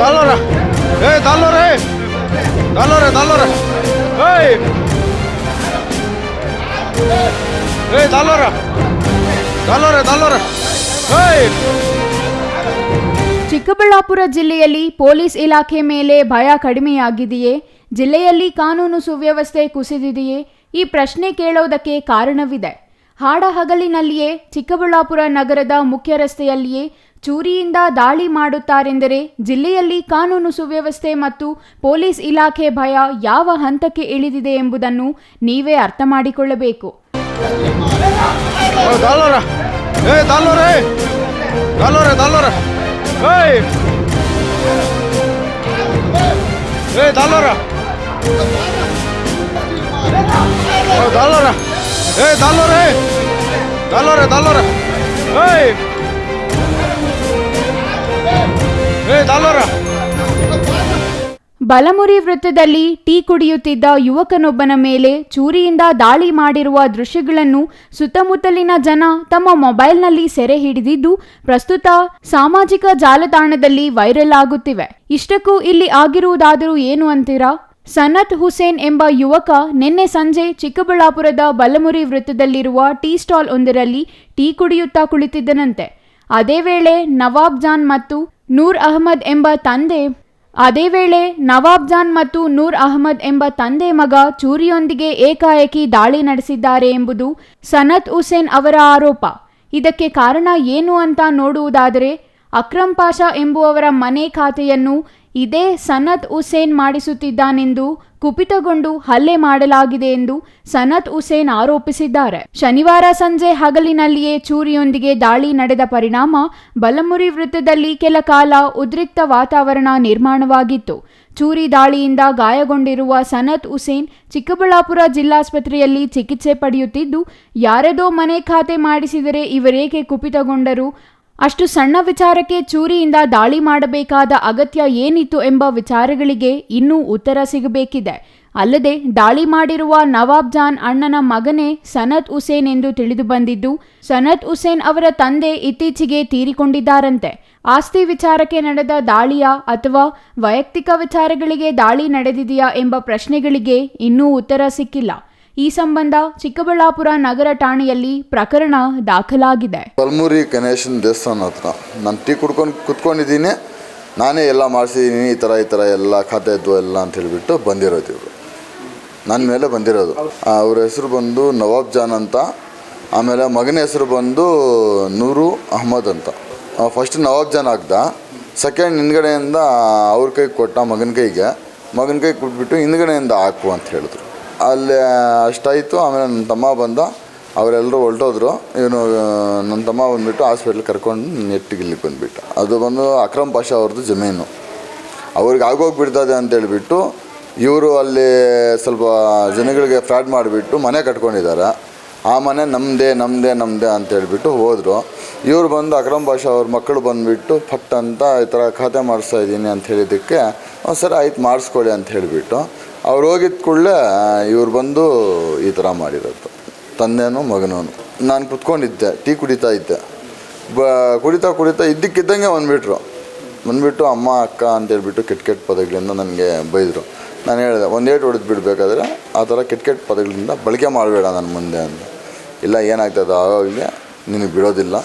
ದಲ್ಲೋರ ಏ ದಲ್ಲೋರೆ ದಲ್ಲೋರೆ ಏಯ್. ಏ ದಲ್ಲೋರೆ ದಲ್ಲೋರೆ ಏಯ್. ಚಿಕ್ಕಬಳ್ಳಾಪುರ ಜಿಲ್ಲೆಯಲ್ಲಿ ಪೊಲೀಸ್ ಇಲಾಖೆ ಮೇಲೆ ಭಯ ಕಡಿಮೆಯಾಗಿದೆಯೇ? ಜಿಲ್ಲೆಯಲ್ಲಿ ಕಾನೂನು ಸುವ್ಯವಸ್ಥೆ ಕುಸಿದಿದೆಯೇ? ಈ ಪ್ರಶ್ನೆ ಕೇಳೋದಕ್ಕೆ ಕಾರಣವಿದೆ. ಹಾಡಹಗಲಿನಲ್ಲಿಯೇ ಚಿಕ್ಕಬಳ್ಳಾಪುರ ನಗರದ ಮುಖ್ಯ ರಸ್ತೆಯಲ್ಲಿಯೇ ಚೂರಿಯಿಂದ ದಾಳಿ ಮಾಡುತ್ತಾರೆಂದರೆ ಜಿಲ್ಲೆಯಲ್ಲಿ ಕಾನೂನು ಸುವ್ಯವಸ್ಥೆ ಮತ್ತು ಪೊಲೀಸ್ ಇಲಾಖೆ ಭಯ ಯಾವ ಹಂತಕ್ಕೆ ಇಳಿದಿದೆ ಎಂಬುದನ್ನು ನೀವೇ ಅರ್ಥ ಮಾಡಿಕೊಳ್ಳಬೇಕು. ಏಯ್! ಬಲಮುರಿ ವೃತ್ತದಲ್ಲಿ ಟೀ ಕುಡಿಯುತ್ತಿದ್ದ ಯುವಕನೊಬ್ಬನ ಮೇಲೆ ಚೂರಿಯಿಂದ ದಾಳಿ ಮಾಡಿರುವ ದೃಶ್ಯಗಳನ್ನು ಸುತ್ತಮುತ್ತಲಿನ ಜನ ತಮ್ಮ ಮೊಬೈಲ್ನಲ್ಲಿ ಸೆರೆ ಹಿಡಿದಿದ್ದು, ಪ್ರಸ್ತುತ ಸಾಮಾಜಿಕ ಜಾಲತಾಣದಲ್ಲಿ ವೈರಲ್ ಆಗುತ್ತಿವೆ. ಇಷ್ಟಕ್ಕೂ ಇಲ್ಲಿ ಆಗಿರುವುದಾದರೂ ಏನು ಅಂತೀರಾ? ಸನತ್ ಹುಸೇನ್ ಎಂಬ ಯುವಕ ನಿನ್ನೆ ಸಂಜೆ ಚಿಕ್ಕಬಳ್ಳಾಪುರದ ಬಲಮುರಿ ವೃತ್ತದಲ್ಲಿರುವ ಟೀ ಸ್ಟಾಲ್ ಒಂದರಲ್ಲಿ ಟೀ ಕುಡಿಯುತ್ತಾ ಕುಳಿತಿದ್ದನಂತೆ. ಅದೇ ವೇಳೆ ನವಾಬ್ ಜಾನ್ ಮತ್ತು ನೂರ್ ಅಹಮದ್ ಎಂಬ ತಂದೆ. ಅದೇ ವೇಳೆ ನವಾಬ್ ಜಾನ್ ಮತ್ತು ನೂರ್ ಅಹಮದ್ ಎಂಬ ತಂದೆ ಮಗ ಚೂರಿಯೊಂದಿಗೆ ಏಕಾಏಕಿ ದಾಳಿ ನಡೆಸಿದ್ದಾರೆ ಎಂಬುದು ಸನತ್ ಹುಸೇನ್ ಅವರ ಆರೋಪ. ಇದಕ್ಕೆ ಕಾರಣ ಏನು ಅಂತ ನೋಡುವುದಾದರೆ, ಅಕ್ರಮ್ ಪಾಷಾ ಎಂಬುವವರ ಮನೆ ಖಾತೆಯನ್ನು ಇದೇ ಸನತ್ ಹುಸೇನ್ ಮಾಡಿಸುತ್ತಿದ್ದಾನೆಂದು ಕುಪಿತಗೊಂಡು ಹಲ್ಲೆ ಮಾಡಲಾಗಿದೆ ಎಂದು ಸನತ್ ಹುಸೇನ್ ಆರೋಪಿಸಿದ್ದಾರೆ. ಶನಿವಾರ ಸಂಜೆ ಹಗಲಿನಲ್ಲಿಯೇ ಚೂರಿಯೊಂದಿಗೆ ದಾಳಿ ನಡೆದ ಪರಿಣಾಮ ಬಲಮುರಿ ವೃತ್ತದಲ್ಲಿ ಕೆಲ ಕಾಲ ಉದ್ರಿಕ್ತ ವಾತಾವರಣ ನಿರ್ಮಾಣವಾಗಿತ್ತು. ಚೂರಿ ದಾಳಿಯಿಂದ ಗಾಯಗೊಂಡಿರುವ ಸನತ್ ಹುಸೇನ್ ಚಿಕ್ಕಬಳ್ಳಾಪುರ ಜಿಲ್ಲಾಸ್ಪತ್ರೆಯಲ್ಲಿ ಚಿಕಿತ್ಸೆ ಪಡೆಯುತ್ತಿದ್ದು, ಯಾರದೋ ಮನೆ ಖಾತೆ ಮಾಡಿಸಿದರೆ ಇವರೇಕೆ ಕುಪಿತಗೊಂಡರು? ಅಷ್ಟು ಸಣ್ಣ ವಿಚಾರಕ್ಕೆ ಚೂರಿಯಿಂದ ದಾಳಿ ಮಾಡಬೇಕಾದ ಅಗತ್ಯ ಏನಿತ್ತು ಎಂಬ ವಿಚಾರಗಳಿಗೆ ಇನ್ನೂ ಉತ್ತರ ಸಿಗಬೇಕಿದೆ. ಅಲ್ಲದೆ ದಾಳಿ ಮಾಡಿರುವ ನವಾಬ್ ಜಾನ್ ಅಣ್ಣನ ಮಗನೇ ಸನತ್ ಹುಸೇನ್ ಎಂದು ತಿಳಿದು ಬಂದಿದ್ದು, ಸನತ್ ಹುಸೇನ್ ಅವರ ತಂದೆ ಇತ್ತೀಚೆಗೆ ತೀರಿಕೊಂಡಿದ್ದಾರಂತೆ. ಆಸ್ತಿ ವಿಚಾರಕ್ಕೆ ನಡೆದ ದಾಳಿಯ ಅಥವಾ ವೈಯಕ್ತಿಕ ವಿಚಾರಗಳಿಗೆ ದಾಳಿ ನಡೆದಿದೆಯಾ ಎಂಬ ಪ್ರಶ್ನೆಗಳಿಗೆ ಇನ್ನೂ ಉತ್ತರ ಸಿಕ್ಕಿಲ್ಲ. ಈ ಸಂಬಂಧ ಚಿಕ್ಕಬಳ್ಳಾಪುರ ನಗರ ಠಾಣೆಯಲ್ಲಿ ಪ್ರಕರಣ ದಾಖಲಾಗಿದೆ. ಕಲ್ಮೂರಿ ಗಣೇಶನ ದೇವಸ್ಥಾನ ಹತ್ರ ನಾನು ಟೀ ಕುಡ್ಕೊಂಡು ಕುತ್ಕೊಂಡಿದ್ದೀನಿ. ನಾನೇ ಎಲ್ಲ ಮಾಡಿಸಿದ್ದೀನಿ, ಈ ಥರ ಈ ಥರ ಎಲ್ಲ ಖಾತೆ ಇದ್ವು ಎಲ್ಲ ಅಂತ ಹೇಳಿಬಿಟ್ಟು ಬಂದಿರೋದು ಇವರು. ನನ್ನ ಮೇಲೆ ಬಂದಿರೋದು. ಅವ್ರ ಹೆಸರು ಬಂದು ನವಾಬ್ ಜಾನ್ ಅಂತ, ಆಮೇಲೆ ಮಗನ ಹೆಸರು ಬಂದು ನೂರು ಅಹಮದ್ ಅಂತ. ಫಸ್ಟ್ ನವಾಬ್ ಜಾನ್ ಆಗ್ದ ಸೆಕೆಂಡ್ ಹಿಂದ್ಗಡೆಯಿಂದ ಅವ್ರ ಕೈಗೆ ಕೊಟ್ಟ ಮಗನ ಕೈಗೆ, ಮಗನ ಕೈ ಕೊಟ್ಬಿಟ್ಟು ಹಿಂದ್ಗಡೆಯಿಂದ ಹಾಕು ಅಂತ ಹೇಳಿದ್ರು. ಅಲ್ಲಿ ಅಷ್ಟಾಯಿತು. ಆಮೇಲೆ ನನ್ನ ತಮ್ಮ ಬಂದ. ಅವರೆಲ್ಲರೂ ಹೊರಟೋದ್ರು. ಇವನು ನನ್ನ ತಮ್ಮ ಬಂದುಬಿಟ್ಟು ಹಾಸ್ಪಿಟ್ಲ್ ಕರ್ಕೊಂಡು ನೆಟ್ಟಿಗೆ ಇಲ್ಲಿಗೆ ಬಂದುಬಿಟ್ಟ. ಅದು ಬಂದು ಅಕ್ರಮ್ ಪಾಷಾ ಅವ್ರದ್ದು ಜಮೀನು. ಅವ್ರಿಗೆ ಆಗೋಗ್ಬಿಡ್ತದೆ ಅಂತೇಳ್ಬಿಟ್ಟು ಇವರು ಅಲ್ಲಿ ಸ್ವಲ್ಪ ಜನಗಳಿಗೆ ಫ್ರಾಡ್ ಮಾಡಿಬಿಟ್ಟು ಮನೆ ಕಟ್ಕೊಂಡಿದ್ದಾರೆ. ಆ ಮನೆ ನಮ್ಮದೇ ನಮ್ಮದೇ ನಮ್ಮದೇ ಅಂತೇಳ್ಬಿಟ್ಟು ಹೋದರು. ಇವರು ಬಂದು ಅಕ್ರಮ್ ಭಾಷಾ ಅವ್ರ ಮಕ್ಕಳು ಬಂದುಬಿಟ್ಟು ಫಟ್ ಅಂತ ಈ ಥರ ಖಾತೆ ಮಾಡಿಸ್ತಾ ಇದ್ದೀನಿ ಅಂತ ಹೇಳಿದ್ದಕ್ಕೆ ಒಂದು ಸರಿ, ಆಯ್ತು ಮಾಡಿಸ್ಕೊಳ್ಳಿ ಅಂತ ಹೇಳಿಬಿಟ್ಟು ಅವ್ರು ಹೋಗಿದ್ದ ಕೂಡಲೇ ಇವ್ರು ಬಂದು ಈ ಥರ ಮಾಡಿರೋದು. ತಂದೆನೂ ಮಗನೂ ನಾನು ಕುತ್ಕೊಂಡಿದ್ದೆ, ಟೀ ಕುಡಿತಾ ಇದ್ದೆ. ಬ, ಕುಡಿತಾ ಕುಡಿತಾ ಇದ್ದಕ್ಕಿದ್ದಂಗೆ ಬಂದುಬಿಟ್ರು. ಬಂದುಬಿಟ್ಟು ಅಮ್ಮ, ಅಕ್ಕ ಅಂತೇಳ್ಬಿಟ್ಟು ಕೆಟ್ಟ ಕೆಟ್ಟ ಪದಗಳಿಂದ ನನಗೆ ಬೈದರು. ನಾನು ಹೇಳಿದೆ, ಒಂದು ಏಟು ಹೊಡೆದು ಬಿಡಬೇಕಾದ್ರೆ ಆ ಥರ ಕೆಟ್ಟ ಕೆಟ್ಟ ಪದಗಳಿಂದ ಬಳಕೆ ಮಾಡಬೇಡ ನನ್ನ ಮುಂದೆ ಅಂತ. ಇಲ್ಲ, ಏನಾಗ್ತದೆ ಆವಾಗಲೇ ನಿನಗೆ ಬಿಡೋದಿಲ್ಲ.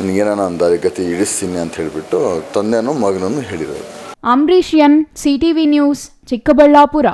ನಿನಗೇನೋ ಒಂದು ದಾರಿ ಗತಿ ಇಳಿಸ್ತೀನಿ ಅಂತ ಹೇಳಿಬಿಟ್ಟು ತಂದೆನೂ ಮಗನೂ ಹೇಳಿರೋದು. Ambareesh N CTV news Chikkaballapur